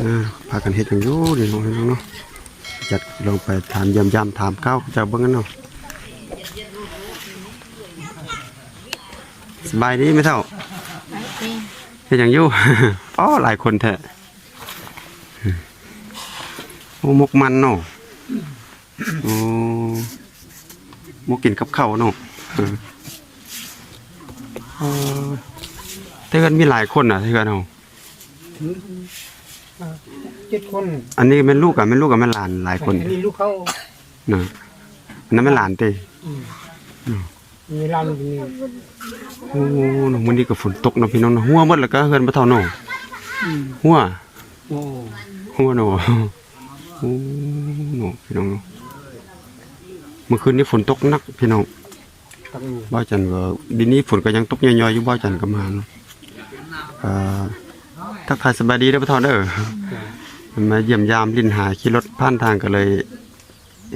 อ่าพากันเฮ็ดอย่างอยู่เดี๋ยวน้องน้องเนาะจัดลงไปถามยำยำถามข้าวจะเบิ่งกันเนาะสบายดีไหมเท่าเฮ็ดอย่างยู่ป้อหลายคนแท้โอ้มกมันเนาะโอ้มกกินกับข้าวเนาะเออเออเทือนมีหลายคนอะเทือนเฮา เจ็ดคนอันนี้เป็นลูกกับเป็นลูกกับเป็นหลานหลายคนอันนี้ลูกเขานะอันนั้นเป็นหลานเต้มีร้านอยู่นี่โอ้โหน้องมันนี้ก็ฝนตกเนาะพี่น้องเนาะหัวหมดแล้วก็เฮือนบ่เท่าเนาะหัวโอ้หัวเนาะโอ้เนาะพี่น้องเนาะเมื่อคืนนี้ฝนตกหนักพี่น้องตักอยู่บ้าวจันก็ดินนี้ฝนก็ยังตกย่อยๆอยู่บ้าวจันก็มาเนาะเอ่อ ทักทายสบายดีเด้อพ่อเฒ่าเด้อมาเยี่ยมยามลินหาขี่รถผ่านทางก็เลย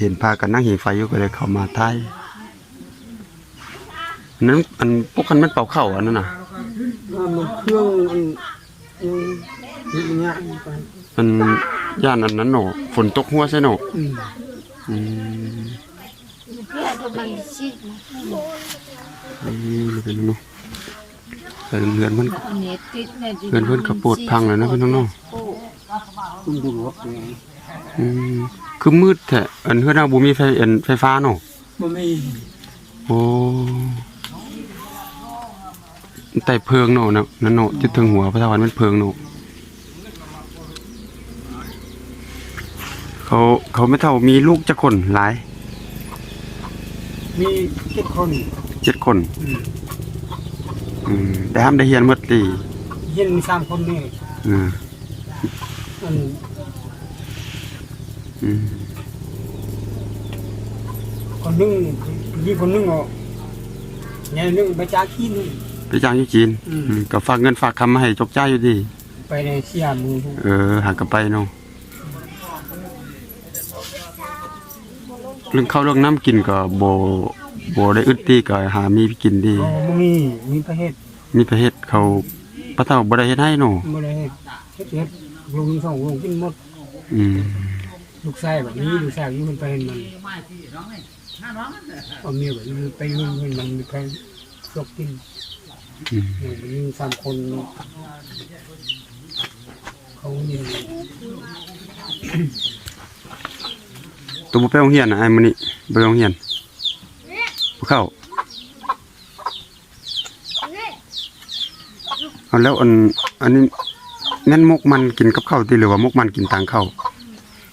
เห็นพากันนั่งหิงไฟอยู่ก็เลยเข้ามาท้ายนั้นอันพวกคันมันเป่าเข้าอันนั้นน่ะมันเครื่องมันมันย่านอันนั้นเนาะฝนตกหัวใช่เนอืมอืม Piada maldita. อืมเป็นเนาะ แต่เรือนมัน Netit na di. เรือนเพิ่นกระโปดพังแล้วนะพี่น้องเนาะคุณดูรถไงอืมคือมืดแท้อันเฮือนเราบ่มีไฟอันไฟฟ้าเนาะมันไม่โอ้ใต้เพิงเนาะนะนั่นเนาะจุดถึงหัวพระทวันมันเพิงเนาะเขาเขาไม่เท่ามีลูกจักคนหลาย มีเจ็ดคนเจ็ดคน อืมอืมแต่ห้ามได้เฮียนหมดตีเย็นมีสามคนนี่อืมอันอืมคนหนึงมีคนหนึงอะเนี่ยหนึงไปจ้าขี้หนึง ไปจ้างอยู่จีนอืม อืมก็ฝากเงินฝากคำมาให้จกจ้าอยู่ดี ไปในเสียมือเออหากลับไปเนาะเรื่องข้าวเรื่องน้ำกินก็โบโบได้อึดตีก็หามีกินดีก็บ่มีมีประเทศมีประเฮ็ดเขาพระเฒ่าบ่ได้เฮ็ดให้เนาะบ่ได้เฮ็ดเฮ็ดเฮ็ดลุงสองลุงกินหมดอืมลูกชายแบบนี้ลูกชายอยู่มันไปเห็นมันเอาเมียแบบนี้ไปเห็นมันมันมีใครชอบกินอืมเนี่ยมันมีสามคนเขาเนี่ยตัวบ่ไปโรงเรียนน่ะไอ้มื้อนี้บ่ไปโรงเรียนบ่ เข้าเอาแล้วอันอันนี้แม่นมกมันกินกับข้าวติหรือว่ามกมันกินต่างข้าว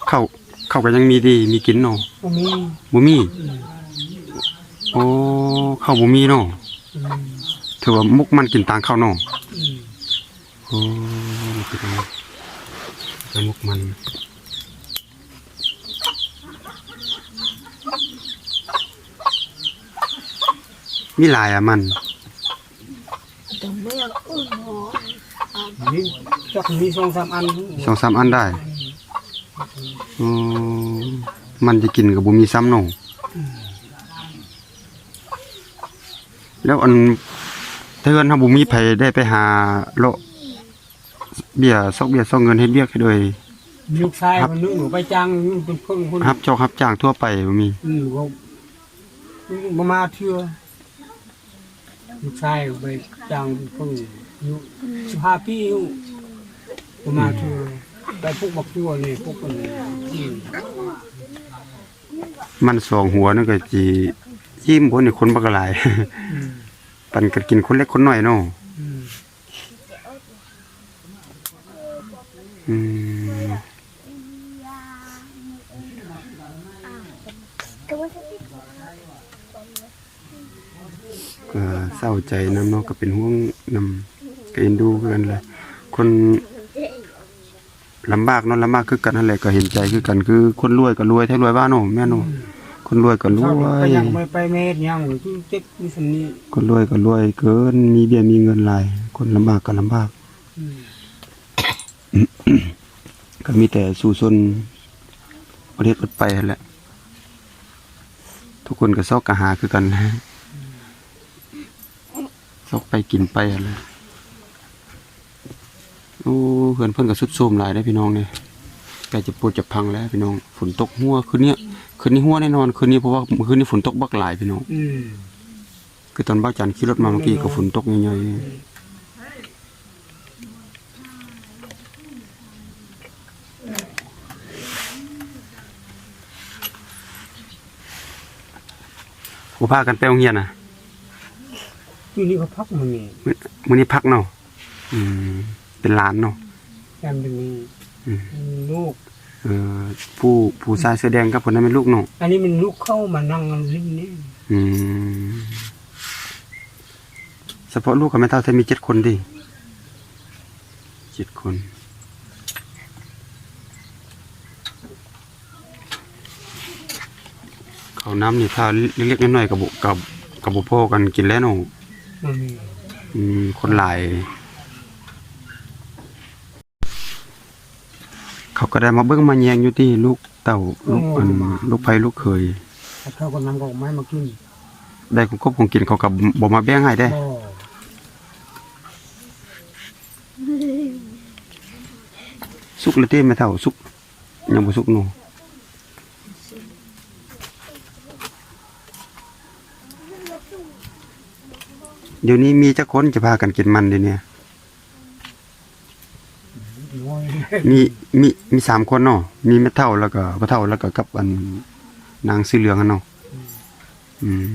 ข้าวข้าวก็ยังมีดีมีกินเนาะบ่มีบ่มีโอ้ข้าวบ่มีเนาะอืมถือว่ามกมันกินต่างข้าวเนาะอืมโอ้นี่คืออะไรเป็นมกมัน มีหลายอะมัน Dami ang ulo. นี่จักมีสองสามอันสองสามอันได้ออมันจะกินกับบุมีซ้ำเนาะแล้วอันถ้าเกินถ้าบุมีไผได้ไปหาเลาะเบี้ยซอกเบี้ยซอกเงินเฮ็ดเบี้ยให้ด้วยลูกชายมันนึกหนูไปจ้างเป็นคนคนรับจอกรับจ้างทั่วไปบ่มีอืมเขาบ่มาเทื่อ ลูกชายไปจ้างเป็นคนอยู่15ปีอยู่บ่มาเทื่อไปพวกบักตัวนี่พวกคนนี้อืมมันสองหัวนั่นก็สิยิ้มคนนี่คนบักหลาย อืมปันกันกินคนเล็กคนน้อยเนาะอืมอืมก็ เศร้าใจนำเนาะก็เป็นห่วงนำก็เอ็นดูคือกันแหละคนลำบากเนาะลำบากคือกันนั่นแหละก็เห็นใจคือกันคือคนรวยก็รวยแท้รวยว่าเนาะแม่เนาะคนรวยก็รถ้าวยไปยังไปไปเมตรยังคือเจ็บมีสำนี้คนรวยก็รวยเกินมีเบี้ยมีเงินหลาย คนลำบากก็ลำบากอืมก็มีแต่สู่ชนประเทศปัดไปนั่นแหละ ทุกคนก็ซอกกะหาคือกันนะ ซอกไปกินไปอะไรโอ้อ้เพื่อนเพิ่นก็สุดโทรมหลายได้อพี่น้องเนี่ยใกล้จะปวดจะพังแล้วพี่น้อง ฝนตกหัวคืนนี้คืนนี้หัวแน่นอนคืนนี้เพราะว่าคืนนี้ฝนตกบักหลายพี่น้องอืมคือตอนบ้าจันขี่รถมาเมื่อกี้ก็ฝนตกย่อยๆบ่พากันไปโรงเรียนน่ะ ที่นี่เขาพักมันนี่มื้อมื้อนี้พักเนาะอืมเป็นหลานเนาะแอมเป็นนี่อืมลูก เอ่อผู้ผู้ชายเสื้อแดงกับคนนั้นเป็นลูกเนาะอันนี้มันลูกเข้ามานั่งริมนี่อืมเฉพาะลูกกับแม่เท่าจะมีเจ็ดคนดิเจ็ดคน เขาวน้ำนี่ถ้าเล็กๆน้อยๆกับบุกับกับบุพ่อกันกินแล้วเนาะ มันมีอืมคนหลาย เขาก็ได้มาเบิ้งมาแยงอยู่ที่ลูกเต่าลูกอันลูกไผ่ลูกเคยถ้าเข้าก็นำกอกไม้มากินได้ของครบของกินเขากับบ่มาแบ่งให้ได้ก็สุกเลยเต้ไม่เท่าสุกยังบ่สุกหนู เดี๋ยวนี้มีจักคนจะพากันกินมันเดี๋ยวนี้น้อยมีมีมีสามคนเนาะมีแม่เท่าแล้วก็พ่อเท่าแล้วก็กับอันนางสีเหลืองอันเนาะอืม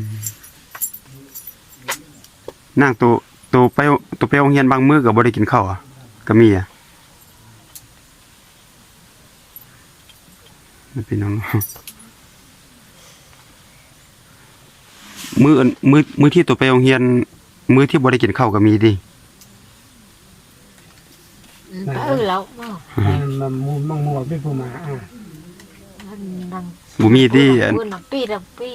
นางตัวตัวไปตัวไปโรงเรียนบางมื้อก็บ่ได้กินข้าวอะก็มีอะนั่นพี่น้องมืออันมือมือที่ตัวไปโรงเรียน มื้อที่บ่ได้กินข้าวก็มีดิ ừ lộc mà มันมูมังมัวเป็นผู้มาอะ đang บ่มีดิอัน bữa nó pi đâu pi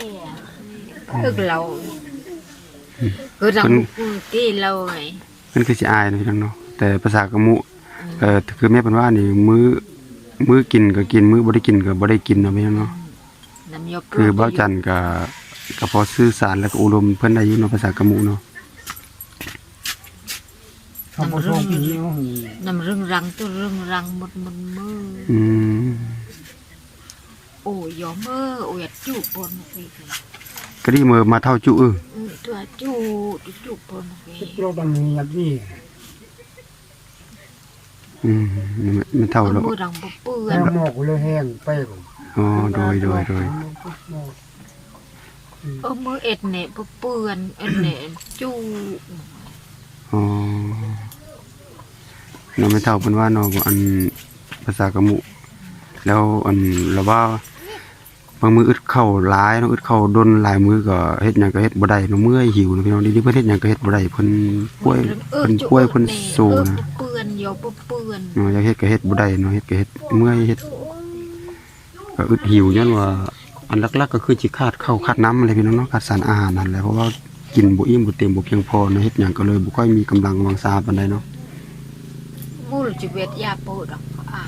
ừ lộc cứ đang kia lâu này มันคือสิอายนะพี่น้องเนาะแต่ภาษากะมุเอ่อคือแม่เพิ่นว่านี่มื้อมื้อกินก็กินมื้อบ่ได้กินก็บ่ได้กินเนาะพี่น้องเนาะ nằm vô คือเบ้าจันก็ก็พอสื่อสารแล้วก็อบรมเพิ่นได้อยู่เนาะภาษากะมุเนาะ เขาบอกว่าปีนี้ nằm rưng răng tôi rưng răng một một mơ อืม ôi gió mơ ôi à chú bồn về ก็ดีมือมาเท่าจุเออ ừ tôi à chú tôi chú bồn về เราต้องมีอย่างนี้อืมมันเท่าแล้ว mơ rằng bố แห้ง bươn หมอกเลยแห้งไปก่อนอ๋อโดยโดยโดย ơ mơ ẹt nè bố bươn ẹt nè chú อ๋อเนาะไม่เท่าเพิ่นว่านาะอันภาษากะมุ แล้วอันแล้วว่าบางมืออึดเข้าหลายเนาะอึดเข้าดนหลายมือก็เฮ็ดหยังก็เฮ็ดบ่ได้เนาะเมื่อยหิวเนาะพี่น้องดีๆเพิ่นเฮ็ดหยังก็เฮ็ดบ่ได้เพิ่นป่วยเพิ่นป่วยเพิ่นสู้นะ bố bươn gió bố bươn เนาะอยากเฮ็ดก็เฮ็ดบ่ได้เนาะเฮ็ดก็เฮ็ดเมื่อยเฮ็ดก็อึดหิวย้อนว่าอันหลักๆก็คือสิขาดข้าวขาดน้ำอะไรพี่น้องเนาะขาดสารอาหารนั่นแหละเพราะว่ากินบ่อิ่มบ่เต็มบ่เพียงพอเนาะเฮ็ดหยังก็เลยบ่ค่อยมีกำลังวังชาปานใดเนาะ mua là chỉ biết ya bố đọc à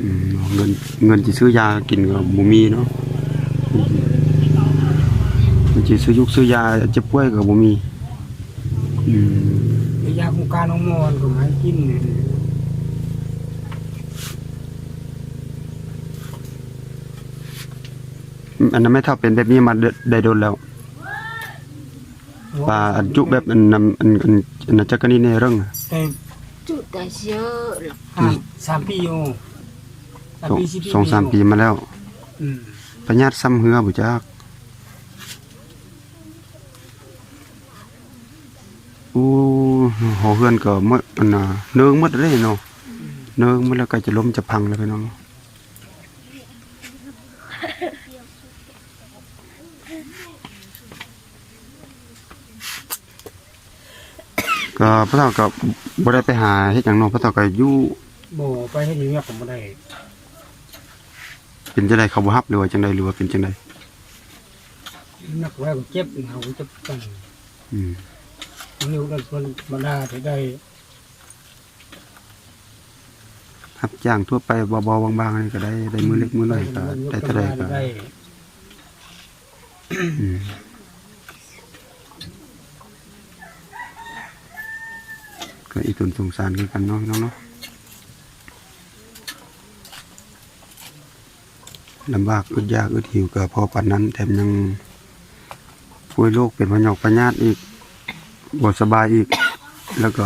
อืมเงินเงินสิซื้อยากินก็บ่มีเนาะเงินสิซื้อยุกซื้อยาเจ็บป่วยก็บ่มีอืมยาคุการน้องมอนก็มากินอันนั้นไม่เท่าเป็นแบบนี้มาได้ได้โดนแล้วปลาอันจุแบบอันนำอันอันอันนั้นจักกะนี่ในเรื่อง อะแต่ chú ta sơ là สามปีโอสามสองปีสี่ปีสองสามปีมาแล้วอืมพญาติซ้ำเหือบ่จักอู้หอเฮือนก็หมดอันน่ะเนืองหมดเลยเนาะเนืองหมดแล้วก็จะล้มจะพังแล้วพี่น้อง ก็พระเจ้าก็บ่ได้ไปหาเฮ็ดหยังเนาะพระเจ้าก็อยู่บ่ไปให้ดีเนี่ยผมบ่ได้เป็นจังไดเขาบ่ฮับหรือว่าจังไดหรือว่าเป็นจังไดนักไว้ก็เจ็บเขาเจ็บกันอืมนิ้วกันคนบ่ได้ที่ได้รับจ้างทั่วไปเบาๆบางๆนี่ก็ได้ได้มือเล็กมือน้อยก็ได้เท่าใดก็ได้อืม ก็อีตุนสงสารกันเนาะน้องเนาะลำบากอึดยากอึดหิวกับพอปันนั้น แถมยังป่วยโรคเป็นพยอกพญาติอีกบทสบายอีก แล้วก็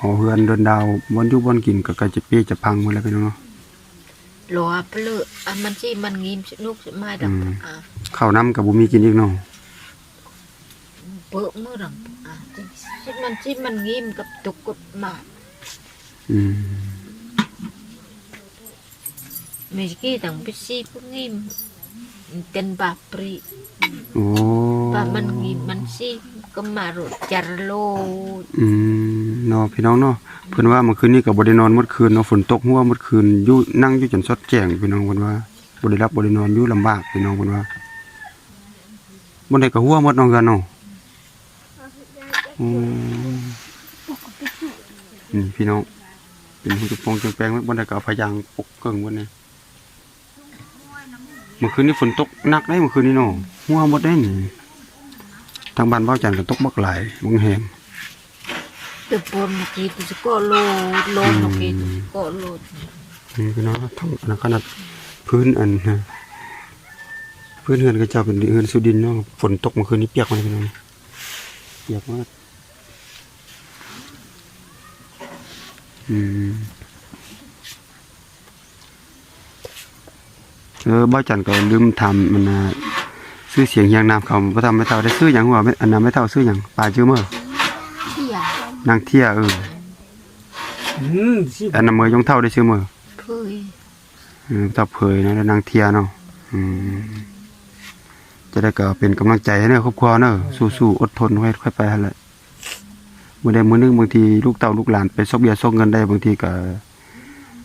หอเฮือนเดินดาวบนยุบบนกินก็กระจะเปี้ยจะพังหมดแล้วไปน้องหลัวเปลืออันมันชี่มันงิมลูกไม่ดังข้าวน้ำกับบุมีกินอีกเนาะเปื้อมือดังอะ สิมันสิมันงิมกับตุกกดมาอืมมีกี่ดังไปสิพวกงิมเป็นบาปรีโอ้บามันงิมมันสิก็มารถจารโลดอืมเนาะพี่น้องเนาะเพิ่นว่าเมื่อคืนนี้ก็บ่ได้นอนหมดคืนเนาะฝนตกหัวหมดคืนอยู่นั่งอยู่จนสดแจ้งพี่น้องเพิ่นว่าบ่ได้รับบ่ได้นอนอยู่ลำบากพี่น้องเพิ่นว่าบ่ได้ก็หัวหมดเนาะกันเนาะ อืมนี่พี่น้อง เป็นหูจุกโปงจุกแปลงไว้บ่ได้ก็เอาพยางปกเกิ่งไว้นี่เมื่อคืนนี้ฝนตกหนักได้เมื่อคืนนี้เนาะหัวหมดได้นี่ทางบ้านเบ้าจันทร์ก็ตกบักหลายบ่แฮงตะปนเมื่อกี้ตุก็โลดโลดเมื่อกี้ตุก็โลดนี่พี่น้องทั้งอันนั้นขนาดพื้นอันนะพื้นเฮือนก็เจ้าเป็นเฮือนสุดินเนาะฝนตกเมื่อคืนนี้เปียกมาเลยพี่น้องเปียกมากอืม เออบ้าจันก็ลืมทำมันนะซื้อเสียงยางนามเขาบ่ทำไม่เท่าได้ซื้ออย่างหัวไม่อันนั้นไม่เท่าซื้ออย่างปลาชื่อเมื่อเที่ยนางเที่ยเอออืมสิอันนั้นเมื่อยงเท่าได้ชื่อเมื่อเพื่ออืมตาเผยนะแล้วนางเทียเนาะอืมจะได้ก็เป็นกำลังใจให้เนอะครอบครัวเนอะสู้ๆอดทนไว้ค่อยไปหั่นแหละ มื้อใดมื้อหนึงบางทีลูกเต้าลูกหลานไปซอกเบียซอกเงินได้บางทีก็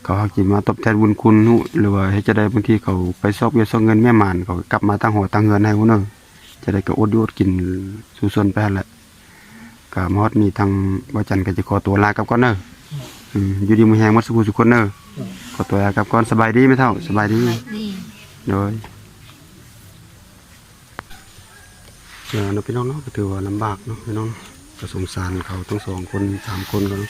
เขาหักสิมาตอบแทนบุญคุณฮู้หรือว่าให้จะได้บางทีเขาไปซอกเบียซอกเงินแม่หมานเขาก็กลับมาตั้งหัวตั้งเงินให้ฮู้เนอะจะได้ก็อดอยู่อดกินสู้ส่วนไปหั่นแหละก็มาฮอดนี้ทางว่าจันทร์ก็จะขอตัวลากลับก่อนเนอะอืมอยู่ดีมื้อแฮงหมดสุขสุขคนเนอะขอตัวลากลับก่อนสบายดีไหมเท่าสบายดีแบบนี้โดยเจอเนาะพี่น้องเนาะก็ถือว่าลำบากเนาะพี่น้อง ก็สงสารเขาทั้งสองคนสามคนก็เน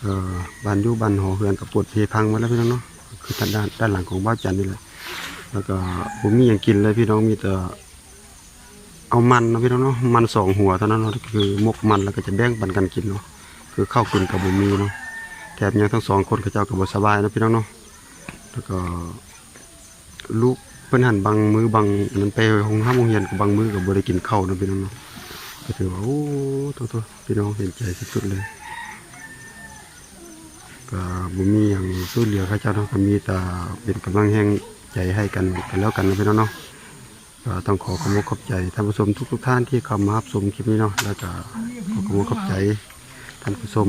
เอ่อบ้านยู่บ้านหอเฮือนกับปวดเพพังมาแล้วพี่น้องเนาะคือทางด้านด้านหลังของบ้านจันนี่แหละแล้วก็ผมมีอย่างกินเลยพี่น้องมีแต่เอามันนะพี่น้องเนาะมันสองหัวเท่านั้นเนาะคือมกมันแล้วก็จะแบ่งปันกันกินเนาะคือเข้ากินกับบุมีเนาะแถมยังทั้งสองคนเขาเจ้ากับบสบายนะพี่น้องเนาะแล้วก็ลูกเพิ่อนหันบางมือบางนั้นไปห้องห้ามโรงเรียนกับบางมือกับบริกินข้านะพี่น้องเนาะ ก็ถือว่าโอ้ตัวตัวพี่น้องเห็นใจสุดๆเลยก็บ่มีอย่างสู้เหลือเขาเจ้าเนาะก็มีแต่เป็นกำลังแห่งใจให้กันกันแล้วกันนะพี่น้องเนาะก็ต้องขอขอบคุณขอบใจท่านผู้ชมทุก ๆ ท่านที่เข้ามารับชมคลิปนี้เนาะแล้วก็ขอขอบคุณขอบใจท่านผู้ชม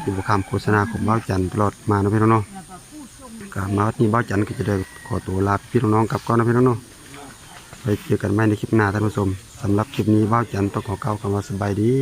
ที่บุคำโฆษณาของบ้าจันตลอดมานะพี่น้องเนาะก็มาวัดนี้บ้าจันก็จะได้ขอตัวลาพี่น้องๆกลับก่อนนะพี่น้องเนาะไปเจอกันใหม่ในคลิปหน้าท่านผู้ชม สำหรับคลิปนี้ว้าวจันทร์ต้องขอเกล่าวคำว่าสบายดี